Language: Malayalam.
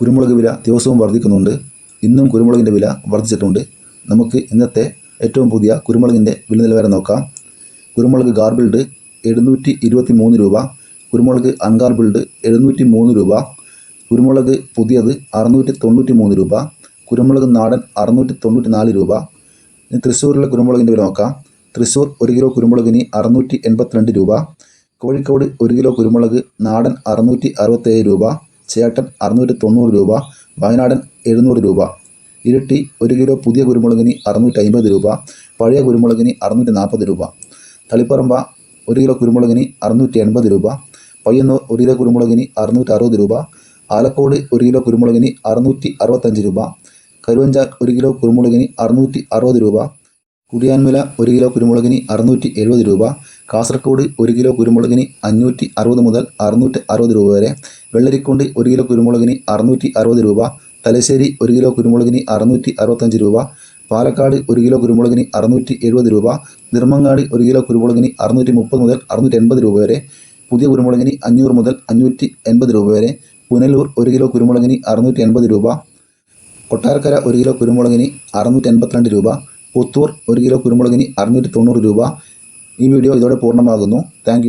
കുരുമുളക് വില ദിവസവും വർദ്ധിക്കുന്നുണ്ട്. ഇന്നും കുരുമുളകിന്റെ വില വർദ്ധിച്ചിട്ടുണ്ട്. നമുക്ക് ഇന്നത്തെ ഏറ്റവും പുതിയ കുരുമുളകിന്റെ വില നിലവാരം നോക്കാം. കുരുമുളക് ഗാർബിൾഡ് എഴുന്നൂറ്റി ഇരുപത്തി മൂന്ന് രൂപ. കുരുമുളക് അൺഗാർബിൾഡ് എഴുന്നൂറ്റി മൂന്ന് രൂപ. കുരുമുളക് പുതിയത് അറുന്നൂറ്റി തൊണ്ണൂറ്റി മൂന്ന് രൂപ. കുരുമുളക് നാടൻ അറുന്നൂറ്റി തൊണ്ണൂറ്റി നാല് രൂപ. ഇനി തൃശ്ശൂരിലെ കുരുമുളകിന്റെ വില നോക്കാം. തൃശ്ശൂർ ഒരു കിലോ കുരുമുളകിന് അറുന്നൂറ്റി എൺപത്തിരണ്ട് രൂപ. കോഴിക്കോട് ഒരു കിലോ കുരുമുളക് നാടൻ അറുന്നൂറ്റി അറുപത്തേഴ് രൂപ. ചേട്ടൻ അറുന്നൂറ്റി തൊണ്ണൂറ് രൂപ വയനാടൻ എഴുന്നൂറ് രൂപ. ഇരട്ടി ഒരു കിലോ പുതിയ കുരുമുളകിന് അറുന്നൂറ്റി അമ്പത് രൂപ പഴയ കുരുമുളകിന് അറുന്നൂറ്റി നാൽപ്പത് രൂപ. തളിപ്പറമ്പ ഒരു കിലോ കുരുമുളകിന് അറുന്നൂറ്റി എൺപത് രൂപ പയ്യന്നൂർ ഒരു കിലോ കുരുമുളകിന് അറുന്നൂറ്റി അറുപത് രൂപ ആലക്കോട് ഒരു കിലോ കുരുമുളകിന് അറുന്നൂറ്റി അറുപത്തഞ്ച് രൂപ കരുവഞ്ചാക്ക് ഒരു കിലോ കുരുമുളകിന് അറുന്നൂറ്റി അറുപത് രൂപ കുടിയാൻമല ഒരു കിലോ കുരുമുളകിന് അറുന്നൂറ്റി എഴുപത് രൂപ കാസർഗോഡ് ഒരു കിലോ കുരുമുളകിന് അഞ്ഞൂറ്റി അറുപത് മുതൽ അറുന്നൂറ്റി അറുപത് രൂപ വരെ വെള്ളരിക്കുണ്ട് ഒരു കിലോ കുരുമുളകിന് അറുന്നൂറ്റി അറുപത് രൂപ തലശ്ശേരി ഒരു കിലോ കുരുമുളകിന് അറുന്നൂറ്റി അറുപത്തഞ്ച് രൂപ പാലക്കാട് ഒരു കിലോ കുരുമുളകിന് അറുന്നൂറ്റി എഴുപത് രൂപ നിർമ്മങ്ങാട് ഒരു കിലോ കുരുമുളകിന് അറുന്നൂറ്റി മുപ്പത് മുതൽ അറുന്നൂറ്റി എൺപത് രൂപ വരെ പുതിയ കുരുമുളകിന് അഞ്ഞൂറ് മുതൽ അഞ്ഞൂറ്റി എൺപത് രൂപ വരെ പുനലൂർ ഒരു കിലോ കുരുമുളകിന് അറുന്നൂറ്റി എൺപത് രൂപ കൊട്ടാരക്കര ഒരു കിലോ കുരുമുളകിന് അറുന്നൂറ്റി എൺപത്തിരണ്ട് രൂപ പുത്തൂർ ഒരു കിലോ കുരുമുളകിന് അറുന്നൂറ്റി തൊണ്ണൂറ് രൂപ. ഈ വീഡിയോ ഇതോടെ പൂർണമാകുന്നു. താങ്ക്